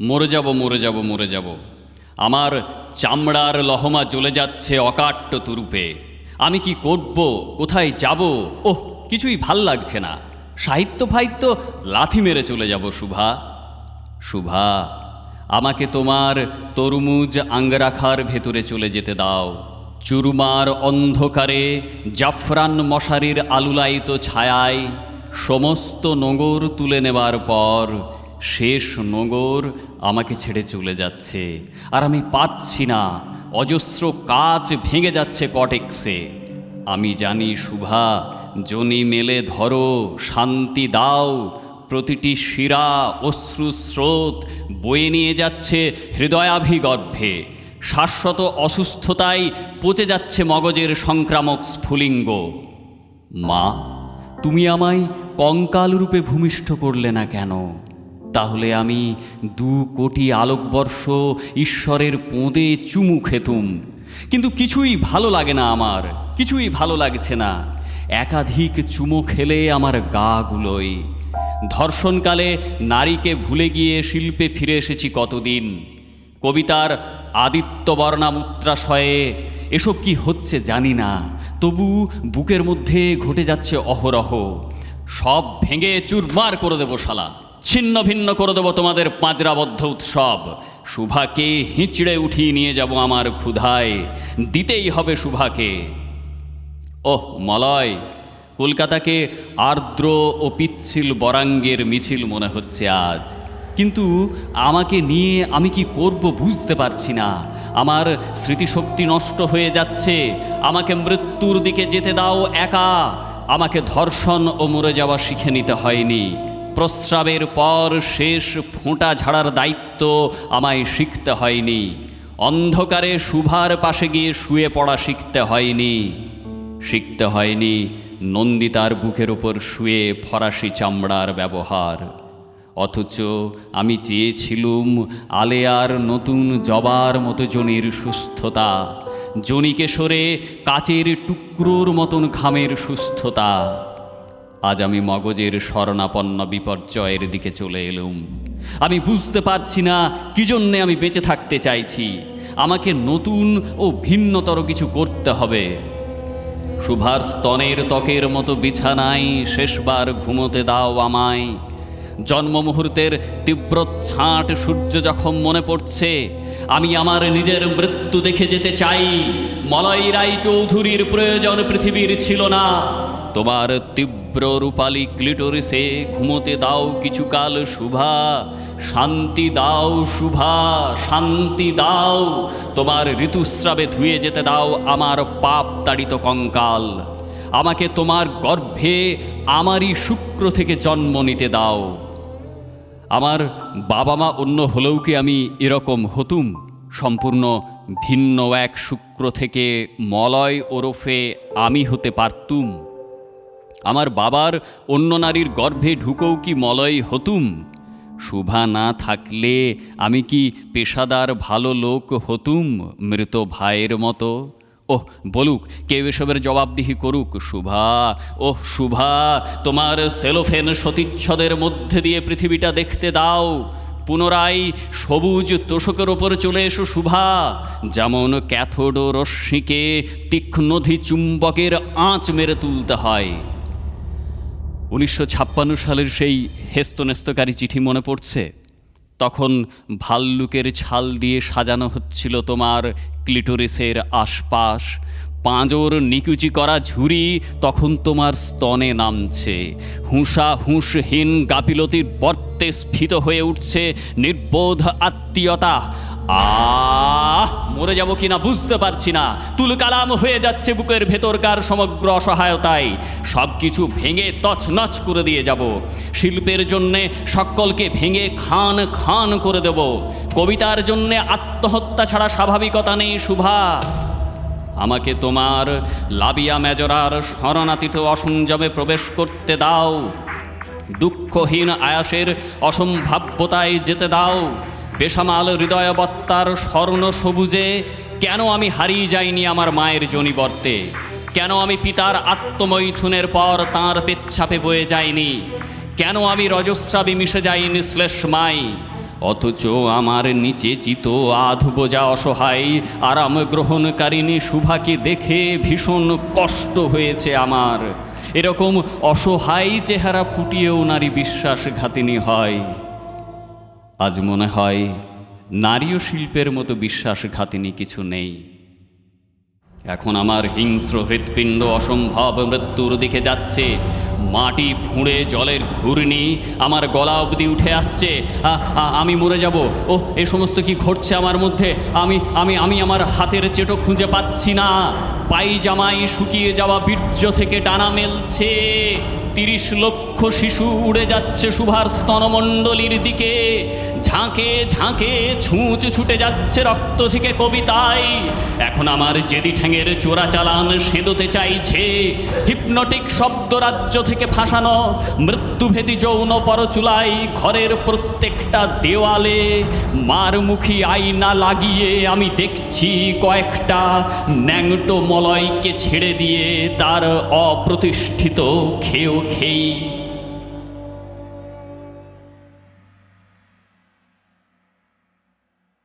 মরে যাব মরে যাব মরে যাব। আমার চামড়ার লহমা জ্বলে যাচ্ছে অকাট্য তুরুপে। আমি কি করব? কোথায় যাব? ওহ, কিছুই ভালো লাগছে না। সাহিত্য ফাহিত্য, লাথি মেরে চলে যাব, শুভা। শুভা, আমাকে তোমার তরমুজ আঙ্গরাখার ভেতরে চলে যেতে দাও। চুরমার অন্ধকারে জাফরান মশারির আলুলায়িত ছায়ায় সমস্ত নোঙর তুলে নেবার পর শেষ নোঙর আমাকে ছেড়ে চলে যাচ্ছে। আর আমি পাচ্ছি না। অজস্র কাজ ভেঙে যাচ্ছে কটেক্সে। আমি জানি শুভা জনি মেলে ধরো, শান্তি দাও। প্রতিটি শিরা, অশ্রু, স্রোত বয়ে নিয়ে যাচ্ছে হৃদয়াভিগর্ভে। শাশ্বত অসুস্থতায় পচে যাচ্ছে মগজের সংক্রামক স্ফুলিঙ্গ। মা, তুমি আমায় কঙ্কাল রূপে ভূমিষ্ঠ করলে না কেন? তাহলে আমি দু কোটি আলোকবর্ষ ঈশ্বরের পোঁদে চুমু খেতুম। কিন্তু কিছুই ভালো লাগে না আমার, কিছুই ভালো লাগছে না। একাধিক চুমো খেলে আমার গা গুলোয়। ধর্ষণকালে নারীকে ভুলে গিয়ে শিল্পে ফিরে এসেছি কতদিন। কবিতার আদিত্যবর্ণা মুত্রাশয়ে এসব কি হচ্ছে জানি না, তবু বুকের মধ্যে ঘটে যাচ্ছে অহরহ। সব ভেঙে চুরমার করে দেবো শালা। ছিন্ন ভিন্ন করে দেবো তোমাদের পাঁজরাবদ্ধ উৎসব। শুভাকে হিঁচড়ে উঠিয়ে নিয়ে যাব আমার ক্ষুধায়। দিতেই হবে শুভাকে ওহ, মলয়, কলকাতাকে আর্দ্র ও পিচ্ছিল বরাঙ্গের মিছিল মনে হচ্ছে আজ। কিন্তু আমাকে নিয়ে আমি কি করব বুঝতে পারছি না। আমার স্মৃতিশক্তি নষ্ট হয়ে যাচ্ছে। আমাকে মৃত্যুর দিকে যেতে দাও একা। আমাকে ধর্ষণ ও মরে যাওয়া শিখে নিতে হয়নি। প্রস্রাবের পর শেষ ফোঁটা ঝাড়ার দায়িত্ব আমায় শিখতে হয়নি। অন্ধকারে শুভার পাশে গিয়ে শুয়ে পড়া শিখতে হয়নি। শিখতে হয়নি নন্দিতার বুকের ওপর শুয়ে ফরাসি চামড়ার ব্যবহার। অথচ আমি চেয়েছিলুম আলেয়ার নতুন জবার মতো জনির সুস্থতা জনিকে সরে কাচের টুকরোর মতন ঘামের সুস্থতা। আজ আমি মগজের শরণাপন্ন বিপর্যয়ের দিকে চলে এলুম। আমি বুঝতে পারছি না কি জন্যে আমি বেঁচে থাকতে চাইছি। আমাকে নতুন ও ভিন্নতর কিছু করতে হবে। শুভার স্তনের ত্বকের মতো বিছানায় শেষবার ঘুমোতে দাও আমায়। জন্ম মুহূর্তের তীব্র ছাঁট সূর্য যখন মনে পড়ছে, আমি আমার নিজের মৃত্যু দেখে যেতে চাই। মলয় রায় চৌধুরীর প্রয়োজন পৃথিবীর ছিল না। তোমার তীব্র রূপালী ক্লিটোরিসে ঘুমোতে দাও কিছুকাল শুভা, শান্তি দাও শুভা, শান্তি দাও। তোমার ঋতুস্রাবে ধুয়ে যেতে দাও আমার পাপ তাড়িত কঙ্কাল। আমাকে তোমার গর্ভে আমারই শুক্র থেকে জন্ম নিতে দাও। আমার বাবা মা অন্য হলেও কি আমি এরকম হতুম? সম্পূর্ণ ভিন্ন এক শুক্র থেকে মলয় ওরফে আমি হতে পারতুম? আমার বাবার অন্য নারীর গর্ভে ঢুকেও কি মলয় হতুম? শুভা না থাকলে আমি কি পেশাদার ভালো লোক হতুম মৃত ভাইয়ের মতো? ওহ, বলুক, কেউ এসবের জবাবদিহি করুক, শুভা। ওহ, শুভা, তোমার সেলোফেন সতীচ্ছদের মধ্যে দিয়ে পৃথিবীটা দেখতে দাও। পুনরায় সবুজ তোষকের ওপর চলে এসো, শুভা। যেমন ক্যাথোড রশ্মিকে তীক্ষ্ণধি চুম্বকের আঁচ মেরে তুলতে হয়। উনিশশো ছাপ্পান্ন সালের সেই হেস্তনেস্তকারী চিঠি মনে পড়ছে। তখন ভাল্লুকের ছাল দিয়ে সাজানো হচ্ছিল তোমার ক্লিটোরিসের আশপাশ। পাঁজর নিকুচি করা ঝুড়ি তখন তোমার স্তনে নামছে। হুঁসা হুঁসহীন গাফিলতির বর্তে স্ফীত হয়ে উঠছে নির্বোধ আত্মীয়তা। আহ, মরে যাব কিনা বুঝতে পারছি না। তুল কালাম হয়ে যাচ্ছে বুকের ভেতরকার সমগ্র অসহায়তায় সব কিছু ভেঙে তছনছ করে দিয়ে যাব। শিল্পের জন্যে সকলকে ভেঙে খান খান করে দেব। কবিতার জন্যে আত্মহত্যা ছাড়া স্বাভাবিকতা নেই, শুভা। আমাকে তোমার লাবিয়া মেজরার শরণাতীত অসংযমে প্রবেশ করতে দাও। দুঃখহীন আয়াসের অসম্ভাব্যতায় যেতে দাও। বেসামাল হৃদয়বত্তার স্বর্ণ সবুজে, কেন আমি হারিয়ে যাইনি আমার মায়ের জনিবর্তে? কেন আমি পিতার আত্মমৈথুনের পর তাঁর পেচ্ছাপে বয়ে যাইনি? কেন আমি রজস্রাবী মিশে যাইনি শ্লেষমাই অথচ আমার নিচে চিত আধবোজা অসহায়, আরাম গ্রহণকারিণী শুভাকে দেখে ভীষণ কষ্ট হয়েছে আমার। এরকম অসহায় চেহারা ফুটিয়েও নারী বিশ্বাসঘাতিনী হয়। আজ মনে হয় নারীয় শিল্পের মতো বিশ্বাসঘাতিনী কিছু নেই। এখন আমার হিংস্র হৃৎপিণ্ড অসম্ভব মৃত্যুর দিকে যাচ্ছে। মাটি ফুঁড়ে জলের ঘূর্ণি আমার গলা অবধি উঠে আসছে। আমি মরে যাব। ও এ সমস্ত কি ঘটছে আমার মধ্যে? আমি আমি আমি আমার হাতের চেটো খুঁজে পাচ্ছি না। পাইজামাই শুকিয়ে যাওয়া বীর্য থেকে টানা মেলছে। তিরিশ লক্ষ শিশু উড়ে যাচ্ছে শুভার স্তনমণ্ডলীর দিকে। ঝাঁকে ঝাঁকে ছুঁচ ছুটে যাচ্ছে রক্ত থেকে কবিতায়। এখন আমার জেদি ঠ্যাঙের চোরা চালান সেদতে চাইছে। হিপনটিক শব্দ রাজ্য থেকে ফাঁসানো মৃত্যুভেদী যৌন পরচুলাই ঘরের প্রত্যেকটা দেওয়ালে। মারমুখী আয়না লাগিয়ে আমি দেখছি কয়েকটা ন্যাংটো মলয়কে ছেড়ে দিয়ে তার অপ্রতিষ্ঠিত খেয়েও key